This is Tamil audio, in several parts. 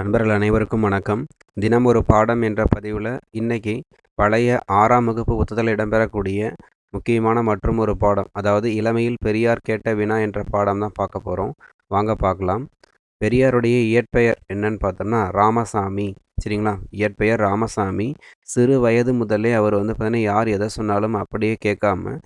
நண்பர்கள் அனைவருக்கும் வணக்கம். தினம் ஒரு பாடம் என்ற பதிவில் இன்றைக்கி பழைய ஆறாம் வகுப்பு புத்தகத்தில் இடம்பெறக்கூடிய முக்கியமான மற்றும் ஒரு பாடம் அதாவது இளமையில் பெரியார் கேட்ட வினா என்ற பாடம் தான் பார்க்க போகிறோம் வாங்க பார்க்கலாம். பெரியாருடைய இயற்பெயர் என்னன்னு பார்த்தோம்னா ராமசாமி சரிங்களா? இயற்பெயர் ராமசாமி. சிறு வயது முதலே அவர் வந்து பார்த்தீங்கன்னா யார் எதை சொன்னாலும் அப்படியே கேட்காம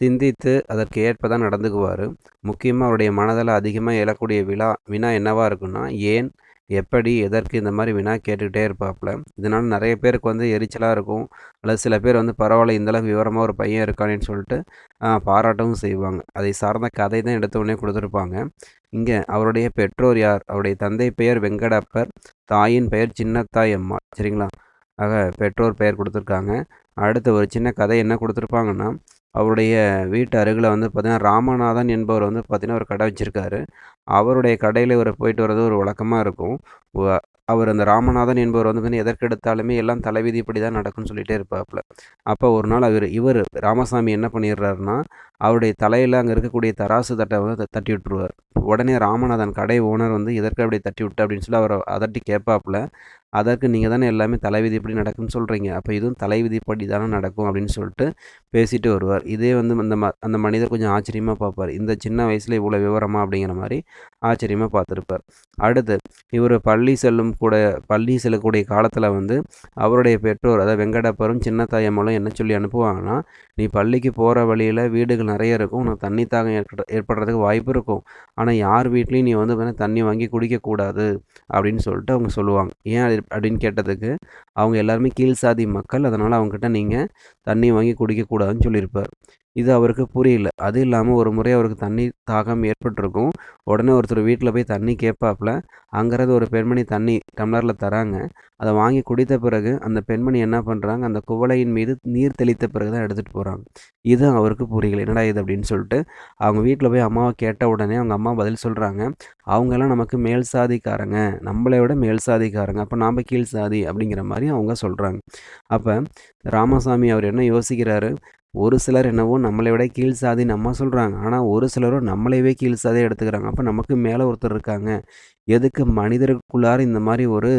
சிந்தித்து அதற்கு ஏற்ப தான் நடந்துக்குவார். முக்கியமாக அவருடைய மனதில் அதிகமாக எழக்கூடிய விழா வினா என்னவாக இருக்குன்னா ஏன் எப்படி எதற்கு இந்த மாதிரி வினா கேட்டுக்கிட்டே இருப்பாப்புல. இதனால் நிறைய பேருக்கு வந்து எரிச்சலாக இருக்கும். அல்லது சில பேர் வந்து பரவாயில்ல இந்தளவுக்கு விவரமாக ஒரு பையன் இருக்கானேன்னு சொல்லிட்டு பாராட்டவும் செய்வாங்க. அதை சார்ந்த கதை தான் எடுத்தவுடனே கொடுத்துருப்பாங்க. இங்கே அவருடைய பெற்றோர் யார்? அவருடைய தந்தை பெயர் வெங்கடப்பர் தாயின் பெயர் சின்னத்தாய் அம்மா. சரிங்களா? ஆக பெற்றோர் பெயர் கொடுத்துருக்காங்க. அடுத்து ஒரு சின்ன கதை என்ன கொடுத்துருப்பாங்கன்னா அவருடைய வீட்டு அருகில் வந்து பார்த்திங்கன்னா ராமநாதன் என்பவர் வந்து பார்த்திங்கன்னா ஒரு கடை வச்சுருக்காரு. அவருடைய கடையில் இவர் போயிட்டு வர்றது ஒரு வழக்கமாக இருக்கும். அவர் அந்த ராமநாதன் என்பவர் வந்து பார்த்தீங்கன்னா எதற்கெடுத்தாலுமே எல்லாம் தலைவிதி இப்படி தான் நடக்கும்னு சொல்லிகிட்டே இருப்பாப்புல. அப்போ ஒரு நாள் அவர் இவர் ராமசாமி என்ன பண்ணிடுறாருன்னா அவருடைய தலையில் அங்கே இருக்கக்கூடிய தராசு தட்டை வந்து தட்டி விட்டுருவார். உடனே ராமநாதன் கடை ஓனர் வந்து எதற்கு அப்படி தட்டி விட்டு அப்படின்னு சொல்லி அவர் அதட்டி கேட்பாப்புல. அதற்கு நீங்கள் தானே எல்லாமே தலைவிதிப்படி நடக்கும்னு சொல்கிறீங்க அப்போ இதுவும் தலைவிதிப்படி தானே நடக்கும் அப்படின்னு சொல்லிட்டு பேசிட்டு வருவார். இதே வந்து அந்த ம அந்த மனிதர் கொஞ்சம் ஆச்சரியமாக பார்ப்பார். இந்த சின்ன வயசில் இவ்வளோ விவரமா அப்படிங்கிற மாதிரி ஆச்சரியமாக பார்த்துருப்பார். அடுத்து இவர் பள்ளி செல்லும் கூட பள்ளி செல்லக்கூடிய காலத்தில் வந்து அவருடைய பெற்றோர் அதாவது வெங்கடப்பரும் சின்னத்தாயம்மாலும் என்ன சொல்லி அனுப்புவாங்கன்னா நீ பள்ளிக்கு போகிற வழியில் வீடுகள் நிறைய இருக்கும். உனக்கு தண்ணி தாகம் ஏற்படுறதுக்கு வாய்ப்பு இருக்கும். ஆனால் யார் வீட்லேயும் நீ வந்து தண்ணி வாங்கி குடிக்கக்கூடாது. அப்படின்னு சொல்லிட்டு அவங்க சொல்லுவாங்க. ஏன் அப்படின்னு கேட்டதுக்கு அவங்க எல்லாருமே கீழ் சாதி மக்கள் அதனால் அவங்ககிட்ட நீங்கள் தண்ணி வாங்கி குடிக்கக்கூடாதுன்னு சொல்லியிருப்பார். இது அவருக்கு புரியல. அது இல்லாமல் ஒரு முறை அவருக்கு தண்ணி தாகம் ஏற்பட்டிருக்கும். உடனே ஒருத்தர் வீட்டில் போய் தண்ணி கேட்பாப்புல அங்கேருந்து ஒரு பெண்மணி தண்ணி டம்ளரில் தராங்க. அதை வாங்கி குடித்த பிறகு அந்த பெண்மணி என்ன பண்ணுறாங்க அந்த குவளையின் மீது நீர் தெளித்த பிறகு தான் எடுத்துகிட்டு போகிறாங்க இது அவருக்கு புரியல. என்னடா இது அப்படின்னு சொல்லிட்டு அவங்க வீட்டில் போய் அம்மாவை கேட்ட உடனே அவங்க அம்மா பதில் சொல்கிறாங்க அவங்கெல்லாம் நமக்கு மேல் சாதிக்காரங்க. நம்மளை விட மேல் சாதிக்காரங்க. அப்போ நாம் கீழ் சாதி அப்படிங்கிற மாதிரி அவங்க சொல்கிறாங்க அப்போ ராமசாமி அவர் என்ன யோசிக்கிறாரு? ஒரு சிலர் என்னவோ நம்மளை விட கீழ் சாதி நம்ம சொல்கிறாங்க ஆனால் ஒரு சிலரும் நம்மளையவே கீழ் சாதியை எடுத்துக்கிறாங்க. அப்போ நமக்கு மேலே ஒருத்தர் இருக்காங்க. எதுக்கு மனிதருக்குள்ளார இந்த மாதிரி ஒரு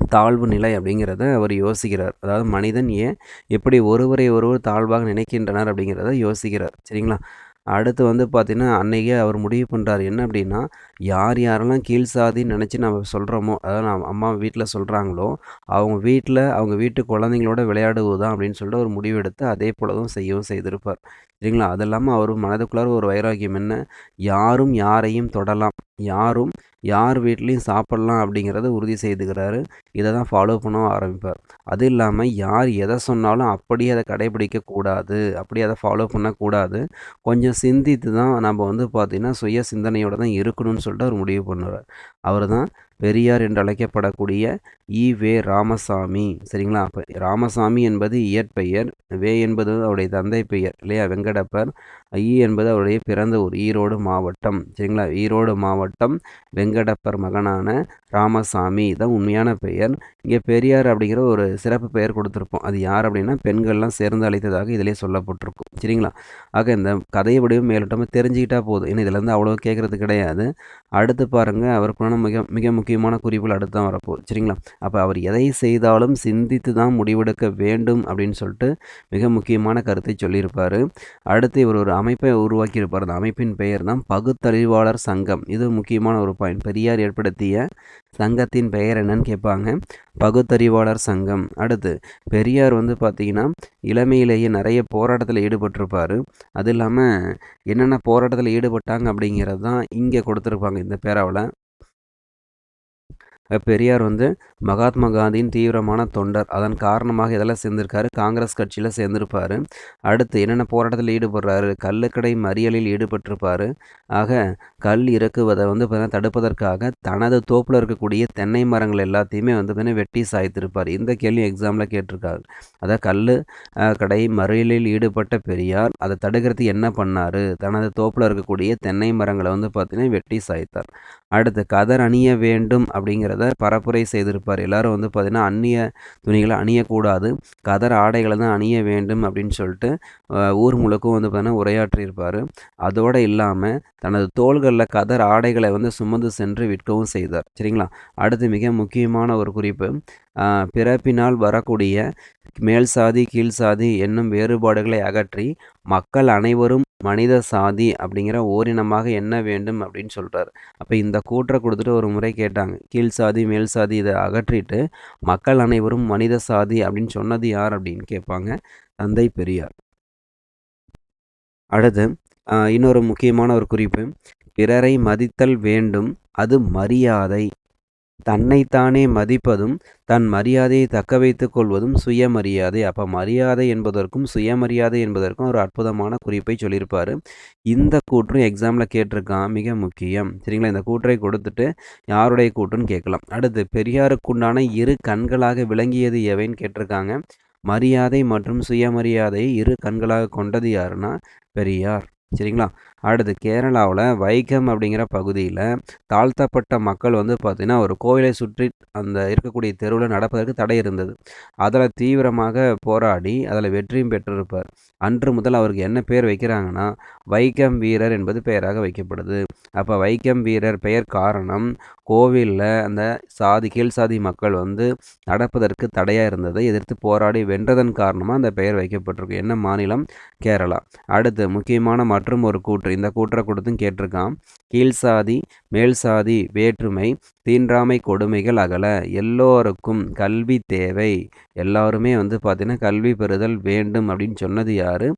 தாழ்வு நிலை அப்படிங்கிறத அவர் யோசிக்கிறார். அதாவது மனிதன் ஏன் எப்படி ஒருவரை ஒருவர் தாழ்வாக நினைக்கின்றனர் அப்படிங்கிறத யோசிக்கிறார். சரிங்களா? அடுத்து வந்து பார்த்திங்கன்னா அன்றைக்கே அவர் முடிவு பண்ணுறாரு என்ன அப்படின்னா யார் யாரெல்லாம் கீழ் சாதின்னு நினச்சி நம்ம சொல்கிறோமோ அதாவது நம்ம அம்மா வீட்டில் சொல்கிறாங்களோ அவங்க வீட்டில் அவங்க வீட்டு குழந்தைங்களோட விளையாடுவது தான் அப்படின்னு சொல்லிட்டு ஒரு முடிவு எடுத்து அதே போல தான் செய்யவும் செய்திருப்பார். சரிங்களா? அது இல்லாமல் அவர் மனதுக்குள்ளார ஒரு வைராக்கியம். என்ன? யாரும் யாரையும் தொடலாம். யாரும் யார் வீட்லேயும் சாப்பிட்லாம் அப்படிங்கிறத உறுதி செய்துக்கிறாரு. இதை தான் ஃபாலோ பண்ண ஆரம்பிப்பார். அது இல்லாமல் யார் எதை சொன்னாலும் அப்படியே அதை கடைபிடிக்கக்கூடாது அப்படியே அதை ஃபாலோ பண்ணக்கூடாது கொஞ்சம் சிந்தித்து தான் நம்ம வந்து பார்த்திங்கன்னா சுய சிந்தனையோடு தான் இருக்கணும்னு சொல்லிட்டு அவர் முடிவு பண்ணுறார் அவர் தான் பெரியார் என்று அழைக்கப்படக்கூடிய ஈ வே ராமசாமி. சரிங்களா? அப்போ ராமசாமி என்பது இயற்பெயர். வே என்பது அவருடைய தந்தை பெயர் இல்லையா? வெங்கடப்பர். ஐ என்பது அவருடைய பிறந்த ஊர் ஈரோடு மாவட்டம். சரிங்களா? ஈரோடு மாவட்டம் வெங்கடப்பர் மகனான ராமசாமி. தான் உண்மையான பெயர். இங்கே பெரியார் அப்படிங்கிற ஒரு சிறப்பு பெயர் கொடுத்துருப்போம். அது யார் அப்படின்னா பெண்கள்லாம் சேர்ந்து அழைத்ததாக இதிலே சொல்லப்பட்டிருக்கும். சரிங்களா? ஆக இந்த கதையை வடிவம் மேலோட்டமாக தெரிஞ்சுக்கிட்டா போதும். ஏன்னா இதில் அவ்வளோ கேட்குறது கிடையாது. அடுத்து பாருங்கள் அவருக்குள்ள மிக மிக முக்கியமான குறிப்புகள் அடுத்து தான் வரப்போகுது. சரிங்களா? அப்போ அவர் எதை செய்தாலும் சிந்தித்து தான் முடிவெடுக்க வேண்டும் அப்படின்னு சொல்லிட்டு மிக முக்கியமான கருத்தை சொல்லியிருப்பார். அடுத்து இவர் ஒரு அமைப்பை உருவாக்கியிருப்பார். அந்த அமைப்பின் பெயர் தான் பகுத்தறிவாளர் சங்கம். இது முக்கியமான ஒரு பாயிண்ட். பெரியார் ஏற்படுத்திய சங்கத்தின் பெயர் என்னன்னு கேட்பாங்க. பகுத்தறிவாளர் சங்கம். அடுத்து பெரியார் வந்து பார்த்திங்கன்னா இளமையிலேயே நிறைய போராட்டத்தில் ஈடுபட்டிருப்பார். அது இல்லாமல் என்னென்ன போராட்டத்தில் ஈடுபட்டாங்க அப்படிங்கிறது தான் இங்கே கொடுத்துருப்பாங்க இந்த பேராவில். பெரியார் வந்து மகாத்மா காந்தியின் தீவிரமான தொண்டர். அதன் காரணமாக இதெல்லாம் சேர்ந்திருக்காரு. காங்கிரஸ் கட்சியில் சேர்ந்திருப்பார். அடுத்து என்னென்ன போராட்டத்தில் ஈடுபடுறாரு? கல்லுக்கடை மறியலில் ஈடுபட்டிருப்பார். ஆக கல் இறக்குவதை வந்து பார்த்தீங்கன்னா தடுப்பதற்காக தனது தோப்பில் இருக்கக்கூடிய தென்னை மரங்கள் எல்லாத்தையுமே வந்து பார்த்தீங்கன்னா வெட்டி சாய்த்திருப்பார். இந்த கேள்வி எக்ஸாமில் கேட்டிருக்காரு. அதாவது கல் கடை மறியலில் ஈடுபட்ட பெரியார் அதை தடுக்கிறதுக்கு என்ன பண்ணார்? தனது தோப்பில் இருக்கக்கூடிய தென்னை மரங்களை வந்து பார்த்தீங்கன்னா வெட்டி சாய்த்தார். அடுத்து கதர் அணிய வேண்டும் அப்படிங்கிறத பரப்புரை செய்திருப்பார். எல்லாரும் வந்து பார்த்திங்கன்னா அந்நிய துணிகளை அணியக்கூடாது. கதர் ஆடைகளை தான் அணிய வேண்டும் அப்படின்னு சொல்லிட்டு ஊர் முழுக்கும் வந்து பார்த்திங்கன்னா உரையாற்றியிருப்பார். அதோடு இல்லாமல் தனது தோள்களில் கதர் ஆடைகளை வந்து சுமந்து சென்று விற்கவும் செய்தார். சரிங்களா? அடுத்து மிக முக்கியமான ஒரு குறிப்பு பிறப்பினால் வரக்கூடிய மேல் சாதி கீழ் சாதி என்னும் வேறுபாடுகளை அகற்றி மக்கள் அனைவரும் மனித சாதி அப்படிங்கிற ஓரினமாக என்ன வேண்டும் அப்படின்னு சொல்கிறார் அப்போ இந்த கூற்றை கொடுத்துட்டு ஒரு முறை கேட்டாங்க. கீழ் சாதி மேல் சாதி இதை அகற்றிட்டு மக்கள் அனைவரும் மனித சாதி அப்படின்னு சொன்னது யார் அப்படின்னு கேட்பாங்க. தந்தை பெரியார். அடுத்து இன்னொரு முக்கியமான ஒரு குறிப்பு. பிறரை மதித்தல் வேண்டும் அது மரியாதை. தன்னைத்தானே மதிப்பதும் தன் மரியாதையை தக்க வைத்துக் கொள்வதும் சுயமரியாதை. அப்போ மரியாதை என்பதற்கும் சுயமரியாதை என்பதற்கும் ஒரு அற்புதமான குறிப்பை சொல்லியிருப்பார். இந்த கூற்றும் எக்ஸாமில் கேட்டிருக்கான் மிக முக்கியம். சரிங்களா? இந்த கூற்றை கொடுத்துட்டு யாருடைய கூற்றுன்னு கேட்கலாம். அடுத்து பெரியாருக்குண்டான இரு கண்களாக விளங்கியது எவைன்னு கேட்டிருக்காங்க. மரியாதை மற்றும் சுயமரியாதையை இரு கண்களாக கொண்டது யாருன்னா பெரியார். சரிங்களா? அடுத்து கேரளாவில் வைக்கம் அப்படிங்கிற பகுதியில் தாழ்த்தப்பட்ட மக்கள் வந்து பார்த்திங்கன்னா ஒரு கோவிலை சுற்றி அந்த இருக்கக்கூடிய தெருவில் நடப்பதற்கு தடை இருந்தது. அதில் தீவிரமாக போராடி அதில் வெற்றியும் பெற்றிருப்பார். அன்று முதல் அவருக்கு என்ன பேர் வைக்கிறாங்கன்னா வைக்கம் வீரர் என்பது பெயராக வைக்கப்படுது. அப்போ வைக்கம் வீரர் பெயர் காரணம் கோவிலில் அந்த சாதி கீழ் சாதி மக்கள் வந்து நடப்பதற்கு தடையாக இருந்ததை எதிர்த்து போராடி வென்றதன் காரணமாக அந்த பெயர் வைக்கப்பட்டிருக்கு. என்ன மாநிலம்? கேரளா. அடுத்து முக்கியமான மற்றும் ஒரு கூற்று. இந்த கூற்றை கொடுத்தும் கேட்டிருக்கான் கீழ் சாதி மேல் சாதி வேற்றுமை தீண்டாமை கொடுமைகள் அகல. எல்லோருக்கும் கல்வி தேவை. எல்லாருமே வந்து பார்த்திங்கன்னா கல்வி பெறுதல் வேண்டும் அப்படின்னு சொன்னது யார்?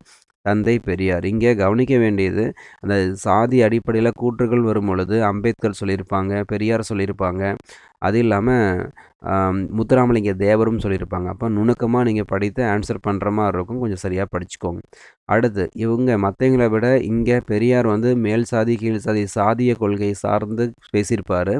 தந்தை பெரியார். இங்கே கவனிக்க வேண்டியது அந்த சாதி அடிப்படையில் கூற்றுகள் வரும் பொழுது அம்பேத்கர் சொல்லியிருப்பாங்க பெரியார் சொல்லியிருப்பாங்க. அது இல்லாமல் முத்துராமலிங்க தேவரும் சொல்லியிருப்பாங்க. அப்போ நுணுக்கமாக நீங்கள் படித்து ஆன்சர் பண்ணுற மாதிரி இருக்கும். கொஞ்சம் சரியாக படிச்சுக்கோங்க. அடுத்து இவங்க மற்றவங்களை விட இங்கே பெரியார் வந்து மேல் சாதி கீழ் சாதி சாதிய கொள்கை சார்ந்து பேசியிருப்பார்.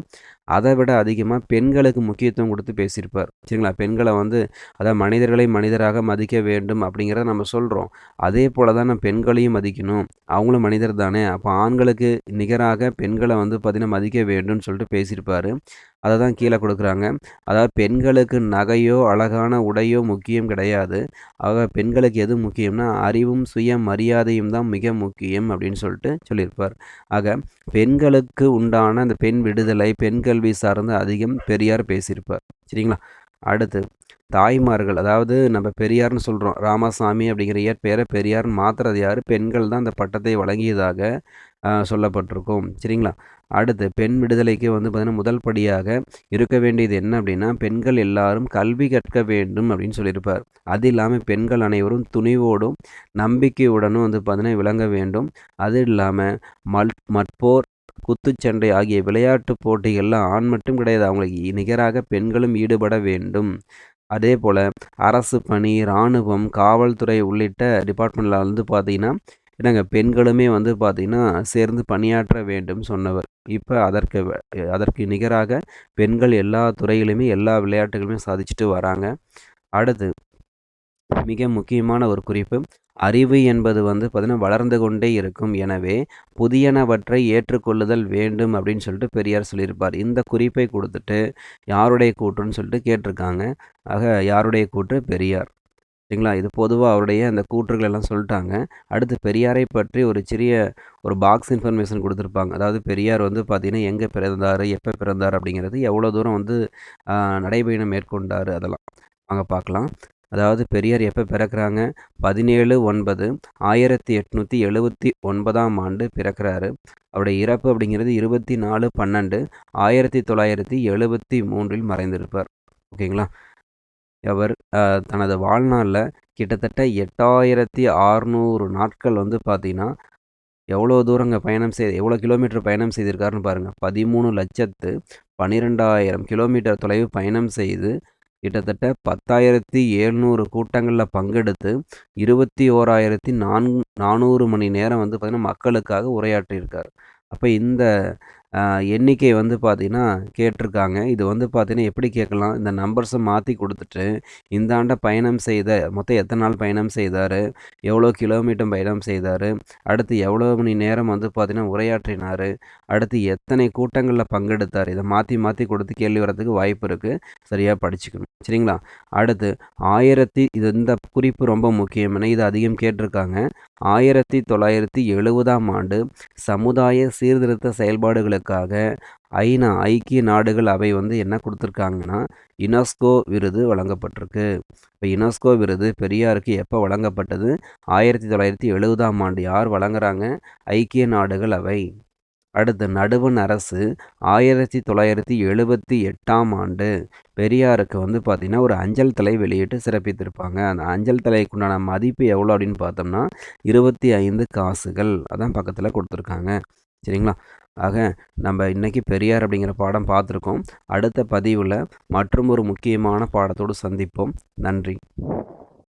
அதை விட அதிகமாக பெண்களுக்கு முக்கியத்துவம் கொடுத்து பேசியிருப்பார். சரிங்களா? பெண்களை வந்து அதாவது மனிதர்களை மனிதராக மதிக்க வேண்டும் அப்படிங்கிறத நம்ம சொல்கிறோம் அதே போல் தான் நம்ம பெண்களையும் மதிக்கணும். அவங்களும் மனிதர் தானே. அப்போ ஆண்களுக்கு நிகராக பெண்களை வந்து பார்த்திங்கன்னா மதிக்க வேண்டும்னு சொல்லிட்டு பேசியிருப்பார். அதை தான் கீழே கொடுக்குறாங்க. அதாவது பெண்களுக்கு நகையோ அழகான உடையோ முக்கியம் கிடையாது. ஆக பெண்களுக்கு எது முக்கியம்னா அறிவும் சுய மரியாதையும் தான் மிக முக்கியம் அப்படின்னு சொல்லிட்டு சொல்லியிருப்பார். ஆக பெண்களுக்கு உண்டான அந்த பெண் விடுதலை பெண் கல்வி சார்ந்து அதிகம் பெரியார் பேசியிருப்பார். சரிங்களா? அடுத்து தாய்மார்கள் அதாவது நம்ம பெரியார்னு சொல்கிறோம் ராமசாமி அப்படிங்கிற இயற்பெயரை பெரியார்னு மாத்துறது யார்? பெண்கள் தான் அந்த பட்டத்தை வழங்கியதாக சொல்லப்பட்டிருக்கும். சரிங்களா? அடுத்து பெண் விடுதலைக்கு வந்து பார்த்திங்கன்னா முதல் படியாக இருக்க வேண்டியது என்ன அப்படின்னா பெண்கள் எல்லாரும் கல்வி கற்க வேண்டும் அப்படின்னு சொல்லியிருப்பார். அது இல்லாமல் பெண்கள் அனைவரும் துணிவோடும் நம்பிக்கையுடனும் வந்து பார்த்திங்கன்னா விளங்க வேண்டும். அது இல்லாமல் மல் மற்போர் குத்துச்சண்டை ஆகிய விளையாட்டு போட்டிகளில் ஆண் மட்டும் கிடையாது. அவங்களுக்கு நிகராக பெண்களும் ஈடுபட வேண்டும். அதே போல் அரசு பணி இராணுவம் காவல்துறை உள்ளிட்ட டிபார்ட்மெண்ட்டில் வந்து பார்த்திங்கன்னா என்னங்க பெண்களுமே வந்து பார்த்திங்கன்னா சேர்ந்து பணியாற்ற வேண்டும் சொன்னவர். இப்போ அதற்கு அதற்கு நிகராக பெண்கள் எல்லா துறையிலுமே எல்லா விளையாட்டுகளுமே சாதிச்சுட்டு வராங்க. அடுத்து மிக முக்கியமான ஒரு குறிப்பு அறிவு என்பது வந்து பார்த்திங்கன்னா வளர்ந்து கொண்டே இருக்கும். எனவே புதியனவற்றை ஏற்றுக்கொள்ளுதல் வேண்டும் அப்படின்னு சொல்லிட்டு பெரியார் சொல்லியிருப்பார். இந்த குறிப்பை கொடுத்துட்டு யாருடைய கூற்றுன்னு சொல்லிட்டு கேட்டிருக்காங்க. ஆக யாருடைய கூற்று? பெரியார். சரிங்களா? இது பொதுவாக அவருடைய அந்த கூற்றுகள் எல்லாம் சொல்லிட்டாங்க. அடுத்து பெரியாரை பற்றி ஒரு சிறிய ஒரு பாக்ஸ் இன்ஃபர்மேஷன் கொடுத்துருப்பாங்க. அதாவது பெரியார் வந்து பார்த்திங்கன்னா எங்கே பிறந்தார் எப்போ பிறந்தார் அப்படிங்கிறது எவ்வளோ தூரம் வந்து நடைபயணம் மேற்கொண்டார் அதெல்லாம். வாங்க பார்க்கலாம் அதாவது பெரியார் எப்போ பிறக்கிறாங்க? பதினேழு ஒன்பது ஆயிரத்தி எட்நூற்றி எழுபத்தி ஒன்பதாம் ஆண்டு பிறக்கிறாரு. அவருடைய இறப்பு அப்படிங்கிறது இருபத்தி நாலு பன்னெண்டு ஆயிரத்தி தொள்ளாயிரத்தி எழுபத்தி மூன்றில் மறைந்திருப்பார். ஓகேங்களா? அவர் தனது வாழ்நாளில் கிட்டத்தட்ட எட்டாயிரத்தி ஆறுநூறு நாட்கள் வந்து பார்த்திங்கன்னா எவ்வளோ தூரங்க பயணம் செய் எவ்வளோ கிலோமீட்டர் பயணம் செய்திருக்காருன்னு பாருங்கள் பதிமூணு லட்சத்து பன்னிரெண்டாயிரம் கிலோமீட்டர் தொலைவு பயணம் செய்து கிட்டத்தட்ட பத்தாயிரத்தி எழுநூறு கூட்டங்களில் பங்கெடுத்து இருபத்தி ஓராயிரத்தி நான் நானூறு மணி நேரம் வந்து பார்த்திங்கன்னா மக்களுக்காக உரையாற்றியிருக்கார். அப்போ இந்த எண்ணிக்கை வந்து பார்த்திங்கன்னா கேட்டிருக்காங்க. இது வந்து பார்த்திங்கன்னா எப்படி கேட்கலாம்? இந்த நம்பர்ஸை மாற்றி கொடுத்துட்டு இந்த ஆண்டை பயணம் செய்த மொத்தம் எத்தனை நாள் பயணம் செய்தார்? எவ்வளோ கிலோமீட்டர் பயணம் செய்தார்? அடுத்து எவ்வளோ மணி நேரம் வந்து பார்த்திங்கன்னா உரையாற்றினார்? அடுத்து எத்தனை கூட்டங்களில் பங்கெடுத்தார்? இதை மாற்றி மாற்றி கொடுத்து கேள்வி வரதுக்கு வாய்ப்பு இருக்குது சரியாக படிச்சுக்கணும். சரிங்களா? அடுத்து ஆயிரத்தி இது இந்த குறிப்பு ரொம்ப முக்கியம் என இது அதிகம் கேட்டிருக்காங்க. ஆயிரத்தி தொள்ளாயிரத்தி எழுபதாம் ஆண்டு சமுதாய சீர்திருத்த செயல்பாடுகளுக்காக ஐநா ஐக்கிய நாடுகள் அவை வந்து என்ன கொடுத்துருக்காங்கன்னா யுனெஸ்கோ விருது வழங்கப்பட்டிருக்கு. இப்போ யுனெஸ்கோ விருது பெரியாருக்கு எப்போ வழங்கப்பட்டது? ஆயிரத்தி தொள்ளாயிரத்தி எழுபதாம் ஆண்டு யார் வழங்குறாங்க? ஐக்கிய நாடுகள் அவை. அடுத்து நடுவண் அரசு ஆயிரத்தி தொள்ளாயிரத்தி எழுபத்தி எட்டாம் ஆண்டு பெரியாருக்கு வந்து பார்த்திங்கன்னா ஒரு அஞ்சல் தலை வெளியிட்டு சிறப்பித்திருப்பாங்க. அந்த அஞ்சல் தலைக்குண்டான மதிப்பு எவ்வளோ அப்படின்னு பார்த்தோம்னா இருபத்தி ஐந்து காசுகள் அதான் பக்கத்தில் கொடுத்துருக்காங்க. சரிங்களா? ஆக நம்ம இன்றைக்கி பெரியார் அப்படிங்கிற பாடம் பார்த்துருக்கோம். அடுத்த பதிவில் மற்றும் ஒரு முக்கியமான பாடத்தோடு சந்திப்போம். நன்றி.